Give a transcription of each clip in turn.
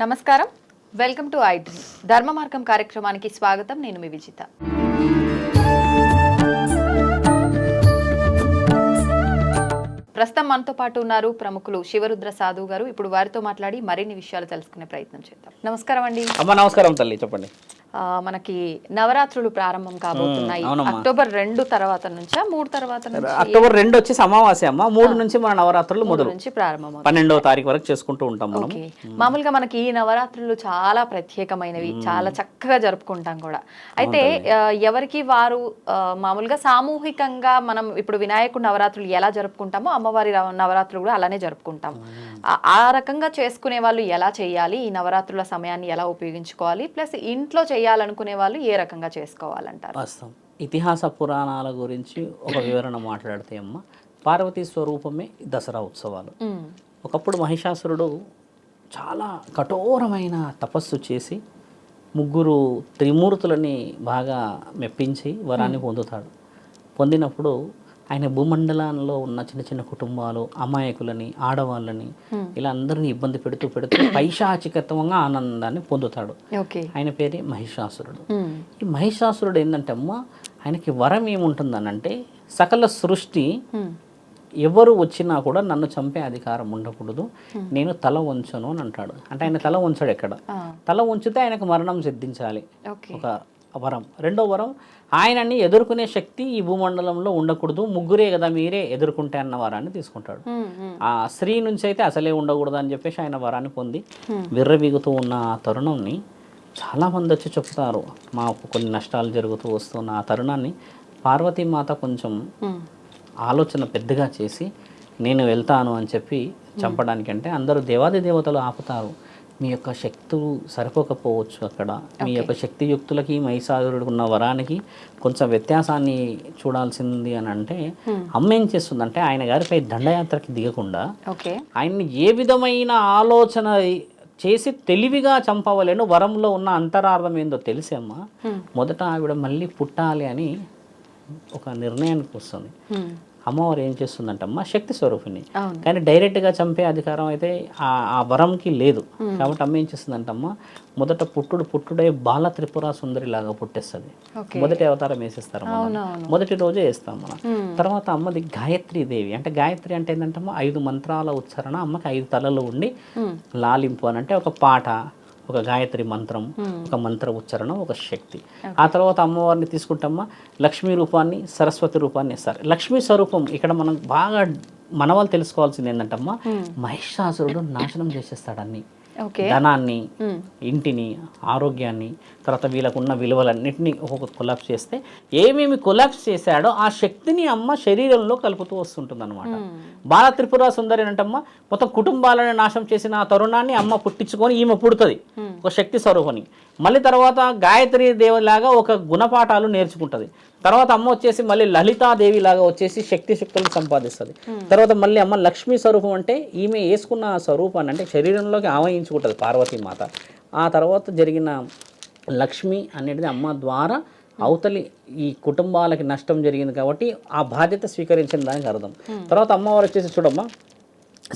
నమస్కారం. Welcome to I dream ధర్మ మార్గం కార్యక్రమానికి స్వాగతం. నేను మీ విజిత. ప్రస్తుతం మనతో పాటు ఉన్నారు ప్రముఖులు శివరుద్ర సాధువు గారు. ఇప్పుడు వారితో మాట్లాడి మరిన్ని విషయాలు తెలుసుకునే ప్రయత్నం చేద్దాం. నమస్కారం అండి. అమ్మ నమస్కారం తల్లి. చెప్పండి. మనకి నవరాత్రులు ప్రారంభం కాబోతున్నాయి. అక్టోబర్ రెండు తర్వాత నుంచా మూడు తర్వాత అక్టోబర్ రెండు వచ్చి అమావాస్య అమ్మ. మూడు నుంచి మన నవరాత్రులు మొదలు. నుంచి ప్రారంభం పన్నెండవ తారీఖు వరకు చేసుకుంటూ ఉంటాం మనం. మామూలుగా మనకి ఈ నవరాత్రులు చాలా ప్రత్యేకమైనవి చాలా చక్కగా జరుపుకుంటాం కూడా. అయితే ఎవరికి వారు మామూలుగా సామూహికంగా మనం ఇప్పుడు వినాయకుడు నవరాత్రులు ఎలా జరుపుకుంటామో అమ్మవారి నవరాత్రులు కూడా అలానే జరుపుకుంటాం. ఆ- ఆ రకంగా చేసుకునే వాళ్ళు ఎలా చేయాలి ఈ నవరాత్రుల సమయాన్ని ఎలా ఉపయోగించుకోవాలి ప్లస్ ఇంట్లో చేయాలనుకునే వాళ్ళు ఏ రకంగా చేసుకోవాలంటారు? వాస్తవం. ఇతిహాస పురాణాల గురించి ఒక వివరణ మాట్లాడితే అమ్మ పార్వతీ స్వరూపమే దసరా ఉత్సవాలు. ఒకప్పుడు మహిషాసురుడు చాలా కఠోరమైన తపస్సు చేసి ముగ్గురు త్రిమూర్తులని బాగా మెప్పించి వరాన్ని పొందుతాడు. పొందినప్పుడు ఆయన భూమండలంలో ఉన్న చిన్న చిన్న కుటుంబాలు అమాయకులని ఆడవాళ్ళని ఇలా అందరినీ ఇబ్బంది పెడుతూ పెడుతూ పైశాచికత్వంగా ఆనందాన్ని పొందుతాడు. ఆయన పేరే మహిషాసురుడు. ఈ మహిషాసురుడు ఏంటంటే అమ్మ ఆయనకి వరం ఏముంటుందనంటే సకల సృష్టి ఎవరు వచ్చినా కూడా నన్ను చంపే అధికారం ఉండకూడదు. నేను తల వంచను అని అంటాడు. అంటే ఆయన తల వంచాడు ఎక్కడ? తల ఉంచితే ఆయనకు మరణం సిద్ధించాలి. ఒక వరం. రెండో వరం ఆయనని ఎదుర్కొనే శక్తి ఈ భూమండలంలో ఉండకూడదు ముగ్గురే కదా మీరే ఎదుర్కొంటే అన్న వరాన్ని తీసుకుంటాడు. ఆ స్త్రీ నుంచి అయితే అసలే ఉండకూడదు అని చెప్పేసి ఆయన వరాన్ని పొంది విర్రవీగుతూ ఉన్న ఆ తరుణంని చాలామంది వచ్చి చెప్తారు. మాకు కొన్ని నష్టాలు జరుగుతూ వస్తున్న ఆ తరుణాన్ని పార్వతీమాత కొంచెం ఆలోచన పెద్దగా చేసి నేను వెళ్తాను అని చెప్పి చంపడానికంటే అందరూ దేవాది దేవతలు ఆపుతారు. మీ యొక్క శక్తులు సరిపోకపోవచ్చు అక్కడ. మీ యొక్క శక్తియుక్తులకి మహిషాసురుడికి ఉన్న వరానికి కొంచెం వ్యత్యాసాన్ని చూడాల్సింది అని అంటే అమ్మ ఏం చేస్తుందంటే ఆయన గారిపై దండయాత్రకి దిగకుండా ఓకే. ఆయన్ని ఏ విధమైన ఆలోచన చేసి తెలివిగా చంపవలేను వరంలో ఉన్న అంతరార్థం ఏందో తెలిసి అమ్మ. మొదట ఆవిడ మళ్ళీ పుట్టాలి అని ఒక నిర్ణయానికి వస్తుంది. అమ్మవారు ఏం చేస్తుందంటమ్మా? శక్తి స్వరూపిణి. కానీ డైరెక్ట్గా చంపే అధికారం అయితే ఆ ఆ వరంకి లేదు. కాబట్టి అమ్మ ఏం చేస్తుందంటమ్మా? మొదట పుట్టుడు పుట్టుడే బాల త్రిపుర సుందరి లాగా పుట్టేస్తుంది మొదటి అవతారం వేసేస్తారు మొదటి రోజే వేస్తాం మనం తర్వాత అమ్మది గాయత్రి దేవి. అంటే గాయత్రి అంటే ఏంటంటే ఐదు మంత్రాల ఉచ్చారణ. అమ్మకి ఐదు తలలు ఉండి లాలింపు అని అంటే ఒక పాట ఒక గాయత్రి మంత్రం ఒక మంత్ర ఉచ్చారణ ఒక శక్తి. ఆ తర్వాత అమ్మవారిని తీసుకుంటామా? లక్ష్మీ రూపాన్ని సరస్వతి రూపాన్ని ఇస్తారు లక్ష్మీ స్వరూపం ఇక్కడ మనం బాగా మన వాళ్ళు తెలుసుకోవాల్సింది ఏంటంటమ్మా? మహిషాసురుడు నాశనం చేసేస్తాడు అన్ని. ఓకే ధనాన్ని ఇంటిని ఆరోగ్యాన్ని తర్వాత వీళ్ళకున్న విలువలన్నింటినీ ఒక్కొక్క కొలాప్స్ చేస్తే ఏమేమి కొలాప్స్ చేశాడో ఆ శక్తిని అమ్మ శరీరంలో కలుపుతూ వస్తుంటుంది అనమాట బాల త్రిపుర సుందరి అంటమ్మ మొత్తం కుటుంబాలను నాశనం చేసిన ఆ తరుణాన్ని అమ్మ పుట్టించుకొని ఈమె పుడుతుంది. ఒక శక్తి స్వరూపని. మళ్ళీ తర్వాత గాయత్రి దేవిలాగా ఒక గుణపాఠాలు నేర్చుకుంటుంది. తర్వాత అమ్మ వచ్చేసి మళ్ళీ లలితాదేవి లాగా వచ్చేసి శక్తి శక్తులను సంపాదిస్తుంది. తర్వాత మళ్ళీ అమ్మ లక్ష్మీ స్వరూపం అంటే ఈమె వేసుకున్న స్వరూపాన్ని అంటే శరీరంలోకి ఆవహించుకుంటుంది పార్వతీమాత. ఆ తర్వాత జరిగిన లక్ష్మి అనేది అమ్మ ద్వారా అవతలి ఈ కుటుంబాలకి నష్టం జరిగింది కాబట్టి ఆ బాధ్యత స్వీకరించిన దానికి అర్థం. తర్వాత అమ్మవారు వచ్చేసి చూడమ్మా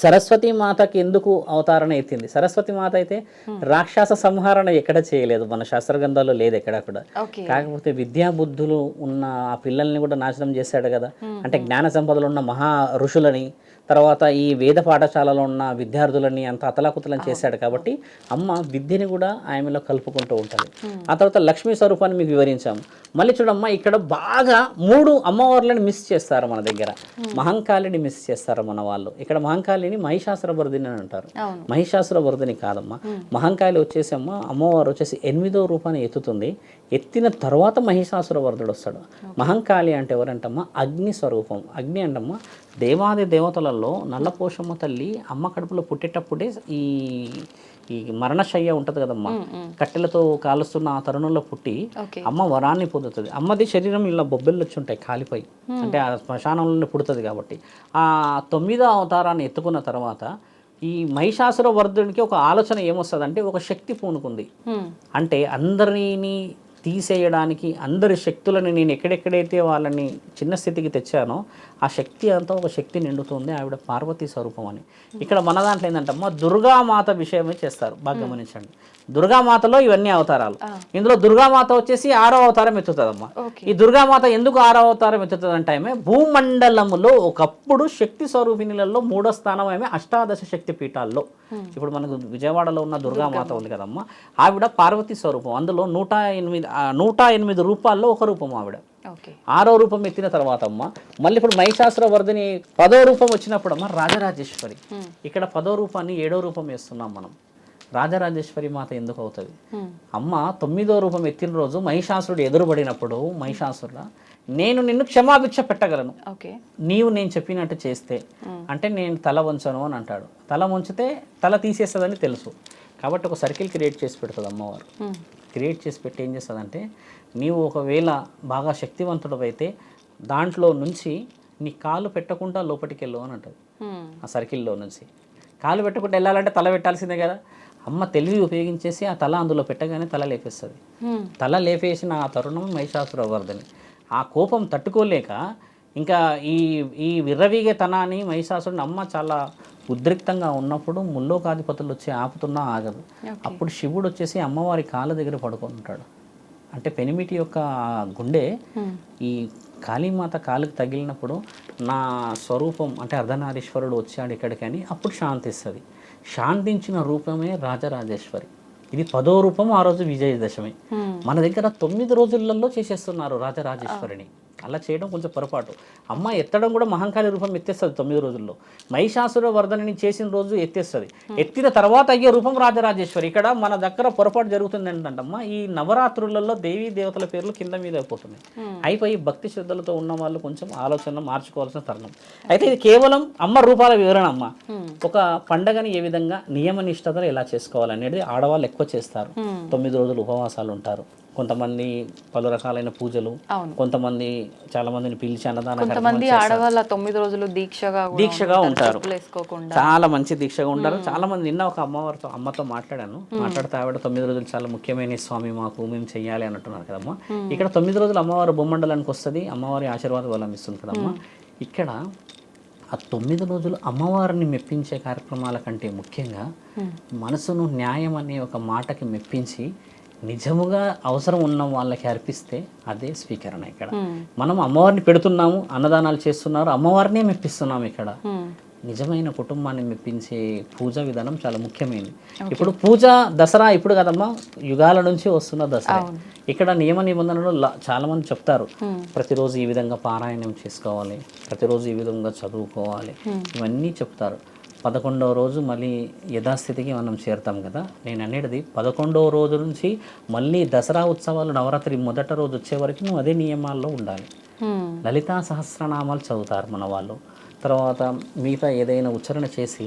సరస్వతి మాతకి ఎందుకు అవతారణ ఎత్తింది? సరస్వతి మాత అయితే రాక్షస సంహరణ ఎక్కడ చేయలేదు. మన శాస్త్రగ్రంథాల్లో లేదు ఎక్కడ కూడా. కాకపోతే విద్యా బుద్ధులు ఉన్న ఆ పిల్లల్ని కూడా నాశనం చేశాడు కదా. అంటే జ్ఞాన సంపదలు ఉన్న మహా ఋషులని తర్వాత ఈ వేద పాఠశాలలో ఉన్న విద్యార్థులని అంత అతలాకుతలం చేశాడు కాబట్టి అమ్మ విద్యని కూడా ఆమెలో కలుపుకుంటూ ఉంటుంది. ఆ తర్వాత లక్ష్మీ స్వరూపాన్ని మీకు వివరించాము మళ్ళీ చూడమ్మా ఇక్కడ బాగా మూడు అమ్మవార్లను మిస్ చేస్తారు మన దగ్గర. మహంకాళిని మిస్ చేస్తారు మన వాళ్ళు. ఇక్కడ మహంకాళిని మహిషాసుర వరదిని అని అంటారు. అవును. మహిషాసుర వరదని కాదమ్మా మహంకాళి వచ్చేసి అమ్మ అమ్మవారు వచ్చేసి ఎనిమిదో రూపాన్ని ఎత్తుతుంది. ఎత్తిన తర్వాత మహిషాసుర వరదుడు వస్తాడు మహంకాళి అంటే ఎవరంటమ్మా? అగ్ని స్వరూపం. అగ్ని అంటమ్మా దేవాది దేవతలలో నల్లపోషమ్మ తల్లి అమ్మ కడుపులో పుట్టేటప్పుడే ఈ ఈ మరణశయ్య ఉంటుంది కదమ్మా. కట్టెలతో కాలుస్తున్న ఆ తరుణంలో పుట్టి అమ్మ వరాన్ని పొందుతుంది. అమ్మది శరీరం ఇలా బొబ్బెళ్ళు వచ్చి ఉంటాయి కాలిపోయి. అంటే ఆ శ్మశానంలోనే పుడుతుంది కాబట్టి. ఆ తొమ్మిదో అవతారాన్ని ఎత్తుకున్న తర్వాత ఈ మహిషాసుర వర్ధునికి ఒక ఆలోచన ఏమొస్తుంది అంటే ఒక శక్తి పూనుకుంది. అంటే అందరినీ తీసేయడానికి అందరి శక్తులను నేను ఎక్కడెక్కడైతే వాళ్ళని చిన్న స్థితికి తెచ్చానో ఆ శక్తి అంతా ఒక శక్తి నిండుతుంది ఆవిడ పార్వతీ స్వరూపం అని. ఇక్కడ మన దాంట్లో ఏంటంటే అమ్మ దుర్గామాత విషయమే చేస్తారు బాగా గమనించండి. దుర్గామాతలో ఇవన్నీ అవతారాలు. ఇందులో దుర్గామాత వచ్చేసి ఆరో అవతారం ఎత్తుతుందమ్మా. ఈ దుర్గామాత ఎందుకు ఆరో అవతారం ఎత్తుతుంది అంటే ఆమె భూమండలములో ఒకప్పుడు శక్తి స్వరూపిణులలో మూడో స్థానం ఆమె అష్టాదశ శక్తి పీఠాల్లో. ఇప్పుడు మనకు విజయవాడలో ఉన్న దుర్గామాత ఉంది కదమ్మా. ఆవిడ పార్వతీ స్వరూపం. అందులో నూట ఎనిమిది నూట ఎనిమిది రూపాల్లో ఒక రూపం ఆవిడ. ఆరో రూపం ఎత్తిన తర్వాత అమ్మ మళ్ళీ ఇప్పుడు మహిషాసుర వర్ధిని పదో రూపం వచ్చినప్పుడు అమ్మ రాజరాజేశ్వరి. ఇక్కడ పదో రూపాన్ని ఏడో రూపం వేస్తున్నాం మనం. రాజరాజేశ్వరి మాత ఎందుకు అవుతుంది? అమ్మ తొమ్మిదో రూపం ఎత్తిన రోజు మహిషాసురుడు ఎదురుపడినప్పుడు మహిషాసురుడ నేను నిన్ను క్షమాభిక్ష పెట్టగలను. ఓకే. నీవు నేను చెప్పినట్టు చేస్తే అంటే నేను తల వంచను అని అంటాడు. తల వంచితే తల తీసేస్తుందని తెలుసు. కాబట్టి ఒక సర్కిల్ క్రియేట్ చేసి పెడుతుంది అమ్మవారు. క్రియేట్ చేసి పెట్టి ఏం చేస్తుందంటే నీవు ఒకవేళ బాగా శక్తివంతుడు అయితే దాంట్లో నుంచి నీ కాలు పెట్టకుండా లోపలికి వెళ్ళు అని అంటుంది ఆ సర్కిల్లో నుంచి. కాలు పెట్టకుండా వెళ్ళాలంటే తల పెట్టాల్సిందే కదా. అమ్మ తెలివి ఉపయోగించేసి ఆ తల అందులో పెట్టగానే తల లేపేస్తుంది. తల లేపేసిన ఆ తరుణం మహిషాసుర వర్ధని ఆ కోపం తట్టుకోలేక ఇంకా ఈ ఈ విర్రవీగే తనాన్ని మహిషాసురుని అమ్మ చాలా ఉద్రిక్తంగా ఉన్నప్పుడు ముల్లోకాధిపతులు వచ్చి ఆపుతున్నా ఆగదు. అప్పుడు శివుడు వచ్చేసి అమ్మవారి కాళ్ళ దగ్గర పడుకొని ఉంటాడు. అంటే పెనిమిటి యొక్క గుండె ఈ కాళీమాత కాలుకి తగిలినప్పుడు నా స్వరూపం అంటే అర్ధనారీశ్వరుడు వచ్చాడు ఇక్కడికి అని అప్పుడు శాంతిస్తుంది. శాంతించిన రూపమే రాజరాజేశ్వరి. ఇది పదో రూపం ఆ రోజు విజయదశమి. మన దగ్గర తొమ్మిది రోజులలో చేసేస్తున్నారు రాజరాజేశ్వరిని. అలా చేయడం కొంచెం పొరపాటు. అమ్మ ఎత్తడం కూడా మహంకాళి రూపం ఎత్తేస్తుంది తొమ్మిది రోజుల్లో. మహిషాసుర వర్ధనని చేసిన రోజు ఎత్తేస్తుంది. ఎత్తిన తర్వాత అయ్యే రూపం రాజరాజేశ్వరి. ఇక్కడ మన దగ్గర పొరపాటు జరుగుతుంది ఏంటంటమ్మా ఈ నవరాత్రులలో దేవీ దేవతల పేర్లు కింద మీద అయిపోతున్నాయి. అయిపోయి భక్తి శ్రద్ధలతో ఉన్న వాళ్ళు కొంచెం ఆలోచన మార్చుకోవాల్సిన తరుణం. అయితే ఇది కేవలం అమ్మ రూపాల వివరణ అమ్మ. ఒక పండగని ఏ విధంగా నియమ నిష్టతలు ఎలా చేసుకోవాలనేది ఆడవాళ్ళు ఎక్కువ చేస్తారు. తొమ్మిది రోజులు ఉపవాసాలు ఉంటారు. కొంతమంది పలు రకాలైన పూజలు. కొంతమంది చాలా మందిని పిలిచి అన్నదాన కొంతమంది ఆడవాళ్ళ తొమ్మిది రోజులు దీక్షగా దీక్షగా ఉంటారు చాలా మంచి దీక్షగా ఉంటారు. చాలా మంది నిన్న ఒక అమ్మవారితో అమ్మతో మాట్లాడాను. మాట్లాడితే ఆవిడ తొమ్మిది రోజులు చాలా ముఖ్యమైన స్వామి మాకు మేము చెయ్యాలి అని అంటున్నారు కదమ్మా ఇక్కడ తొమ్మిది రోజులు అమ్మవారు బొమ్మండలానికి వస్తుంది అమ్మవారి ఆశీర్వాద ఇస్తుంది కదమ్మా. ఇక్కడ ఆ తొమ్మిది రోజులు అమ్మవారిని మెప్పించే కార్యక్రమాల కంటే ముఖ్యంగా మనసును న్యాయం అనే ఒక మాటకి మెప్పించి నిజముగా అవసరం ఉన్న వాళ్ళకి అర్పిస్తే అదే స్వీకరణ ఇక్కడ. మనం అమ్మవారిని పెడుతున్నాము అన్నదానాలు చేస్తున్నారు అమ్మవారినే మెప్పిస్తున్నాము ఇక్కడ. నిజమైన కుటుంబాన్ని మెప్పించే పూజ విధానం చాలా ముఖ్యమైనది. ఇప్పుడు పూజ దసరా ఇప్పుడు కదమ్మా యుగాల నుంచి వస్తున్న దసరా. ఇక్కడ నియమ నిబంధనలు చాలా మంది చెప్తారు. ప్రతిరోజు ఈ విధంగా పారాయణం చేసుకోవాలి ప్రతిరోజు ఈ విధంగా చదువుకోవాలి ఇవన్నీ చెప్తారు. పదకొండవ రోజు మళ్ళీ యథాస్థితికి మనం చేరుతాం కదా. నేను అనేది పదకొండవ రోజు నుంచి మళ్ళీ దసరా ఉత్సవాలు నవరాత్రి మొదట రోజు వచ్చే వరకు నువ్వు అదే నియమాల్లో ఉండాలి. లలితా సహస్రనామాలు చదువుతారు మన వాళ్ళు. తర్వాత మిగతా ఏదైనా ఉచ్చారణ చేసి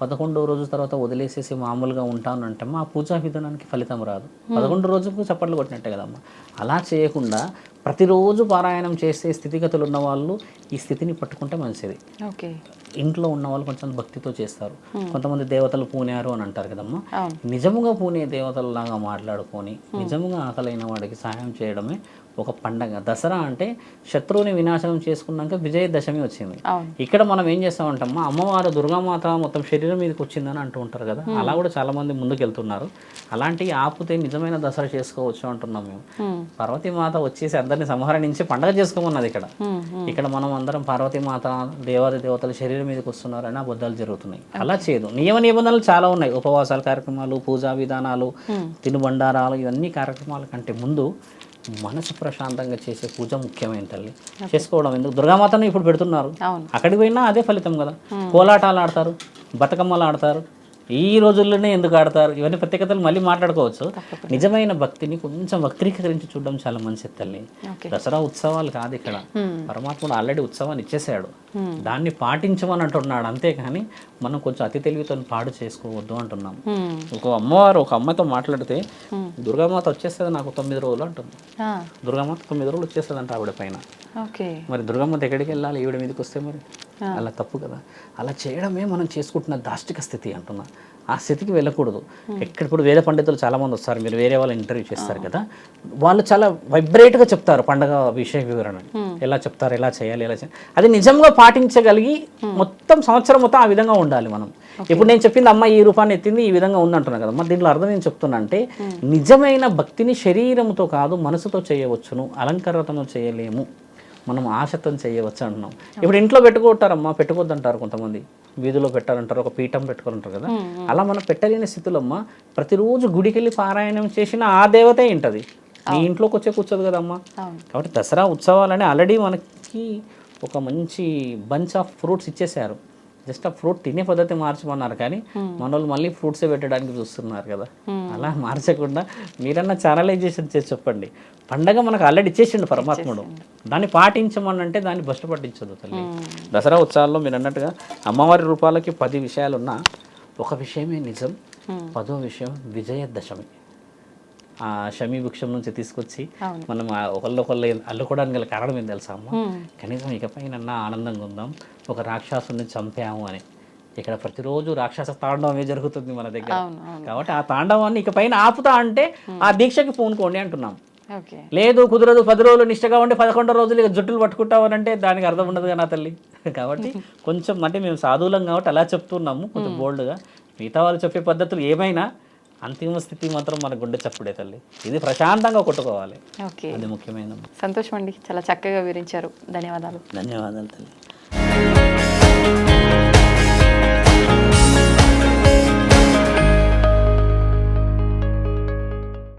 పదకొండవ రోజు తర్వాత వదిలేసేసి మామూలుగా ఉంటాను అంటే మా పూజా విధానానికి ఫలితం రాదు. పదకొండు రోజుకు చప్పట్లు కొట్టినట్టే కదమ్మా. అలా చేయకుండా ప్రతిరోజు పారాయణం చేసే స్థితిగతులు ఉన్న వాళ్ళు ఈ స్థితిని పట్టుకుంటే మంచిది. ఓకే. ఇంట్లో ఉన్న వాళ్ళు కొంచెం భక్తితో చేస్తారు. కొంతమంది దేవతలు పూనారు అని అంటారు కదమ్మా. నిజముగా పూనే దేవతలలాగా మాట్లాడుకొని నిజముగా ఆకలైన వాడికి సహాయం చేయడమే ఒక పండగ. దసరా అంటే శత్రువుని వినాశనం చేసుకున్నాక విజయదశమి వచ్చింది. ఇక్కడ మనం ఏం చేస్తామంటమ్మా అమ్మవారు దుర్గామాత మొత్తం శరీరం మీదకి వచ్చిందని అంటూ ఉంటారు కదా. అలా కూడా చాలా మంది ముందుకు వెళ్తున్నారు అలాంటివి ఆపితే నిజమైన దసరా చేసుకోవచ్చు అంటున్నాం మేము. పార్వతీమాత వచ్చేసి అందరిని సంహరించి పండగ చేసుకోమన్నది ఇక్కడ. ఇక్కడ మనం అందరం పార్వతీమాత దేవాది దేవతలు శరీరం మీదకి వస్తున్నారని అబద్ధాలు జరుగుతున్నాయి. అలా చేయదు. నియమ నిబంధనలు చాలా ఉన్నాయి. ఉపవాసాల కార్యక్రమాలు పూజా విధానాలు తినుబండారాలు ఇవన్నీ కార్యక్రమాల కంటే ముందు మనసు ప్రశాంతంగా చేసే పూజ ముఖ్యమైన తల్లి. చేసుకోవడం ఎందుకు? దుర్గామాతను ఇప్పుడు పెడుతున్నారు. అక్కడికి పోయినా అదే ఫలితం కదా. కోలాటాలు ఆడతారు బతుకమ్మలు ఆడతారు ఈ రోజుల్లోనే ఎందుకు ఆడతారు? ఇవన్నీ ప్రత్యేకతలు మళ్ళీ మాట్లాడుకోవచ్చు. నిజమైన భక్తిని కొంచెం వక్రీకరించి చూడడం చాలా మంచిది తల్లి. దసరా ఉత్సవాలు కాదు ఇక్కడ. పరమాత్ముడు ఆల్రెడీ ఉత్సవాన్ని ఇచ్చేసాడు. దాన్ని పాటించమని అంటున్నాడు. అంతేకాని మనం కొంచెం అతి తెలివితో పాడు చేసుకోవద్దు అంటున్నాం. ఒక అమ్మవారు ఒక అమ్మతో మాట్లాడితే దుర్గామాత వచ్చేస్తుంది నాకు తొమ్మిది రోజులు అంటుంది. దుర్గామాత తొమ్మిది రోజులు వచ్చేస్తుంది అంట ఆవిడ పైన. మరి దుర్గామాత ఎక్కడికి వెళ్ళాలి? ఈవిడ మీదకి వస్తే మరి? అలా తప్పు కదా. అలా చేయడమే మనం చేసుకుంటున్న దాష్టిక స్థితి అంటున్నా. ఆ స్థితికి వెళ్ళకూడదు. ఎక్కడ ఇప్పుడు వేరే పండితులు చాలా మంది వస్తారు. మీరు వేరే వాళ్ళ ఇంటర్వ్యూ చేస్తారు కదా. వాళ్ళు చాలా వైబ్రేట్గా చెప్తారు పండగ విషయ వివరణ. ఎలా చెప్తారు ఎలా చేయాలి ఎలా చేయాలి అది నిజంగా పాటించగలిగి మొత్తం సంవత్సరం మొత్తం ఆ విధంగా ఉండాలి మనం. ఇప్పుడు నేను చెప్పింది అమ్మ ఈ రూపాన్ని ఎత్తింది ఈ విధంగా ఉంది అంటున్నా కదా. మరి దీంట్లో అర్థం నేను చెప్తున్నా అంటే నిజమైన భక్తిని శరీరంతో కాదు మనసుతో చేయవచ్చును అలంకరతను చేయలేము. మనం ఆశతో చేయవచ్చు అంటున్నాం. ఇప్పుడు ఇంట్లో పెట్టుకుంటారమ్మా పెట్టుకోవద్దంటారు కొంతమంది. వీధిలో పెట్టారంటారు ఒక పీఠం పెట్టుకోరంటారు కదా. అలా మనం పెట్టలేని స్థితిలో అమ్మా ప్రతిరోజు గుడికి వెళ్ళి పారాయణం చేసిన ఆ దేవతే ఇంటది. నీ ఇంట్లోకి వచ్చే కూర్చోదు కదమ్మా. కాబట్టి దసరా ఉత్సవాలని ఆల్రెడీ మనకి ఒక మంచి బంచ్ ఆఫ్ ఫ్రూట్స్ ఇచ్చేసారు జస్ట్ ఆ ఫ్రూట్ తినే పద్ధతి మార్చమన్నారు కానీ మన వాళ్ళు మళ్ళీ ఫ్రూట్సే పెట్టడానికి చూస్తున్నారు కదా. అలా మార్చకుండా మీరన్నా ఛానలైజేషన్ చేసి చెప్పండి. పండగ మనకు ఆల్రెడీ ఇచ్చేసిండు పరమాత్ముడు. దాన్ని పాటించమని అంటే దాన్ని బస్టు పట్టించదు తల్లి. దసరా ఉత్సవాల్లో మీరు అన్నట్టుగా అమ్మవారి రూపాలకి పది విషయాలు ఉన్నా ఒక విషయమే నిజం పదో విషయం విజయదశమి. ఆ శమీ వృక్షం నుంచి తీసుకొచ్చి. మనం ఆ ఒకళ్ళొకళ్ళు అల్లుకోవడానికి గల కారణం ఏం తెలుసా అమ్మ? కనీసం ఇకపైన ఆనందంగా ఉందాం ఒక రాక్షసుని చంపాము అని. ఇక్కడ ప్రతిరోజు రాక్షస తాండవమే జరుగుతుంది మన దగ్గర. కాబట్టి ఆ తాండవాన్ని ఇకపైన ఆపుతా అంటే ఆ దీక్షకి పూనుకోండి అంటున్నాం. లేదు కుదరదు పది రోజులు నిష్టగా ఉండి పదకొండు రోజులు ఇక జుట్టులు పట్టుకుంటామనంటే దానికి అర్థం ఉండదు కదా తల్లి. కాబట్టి కొంచెం అంటే మేము సాధువులం కాబట్టి అలా చెప్తున్నాము కొంచెం బోల్డ్గా మిగతా వాళ్ళు చెప్పే పద్ధతులు ఏమైనా అంతిమ స్థితి మాత్రం మన గుండె చప్పుడే తల్లి. ఇది ప్రశాంతంగా కొట్టుకోవాలి. ఓకే. అది ముఖ్యమైన సంతోషం అండి చాలా చక్కగా వివరించారు. ధన్యవాదాలు. ధన్యవాదాలు తల్లి.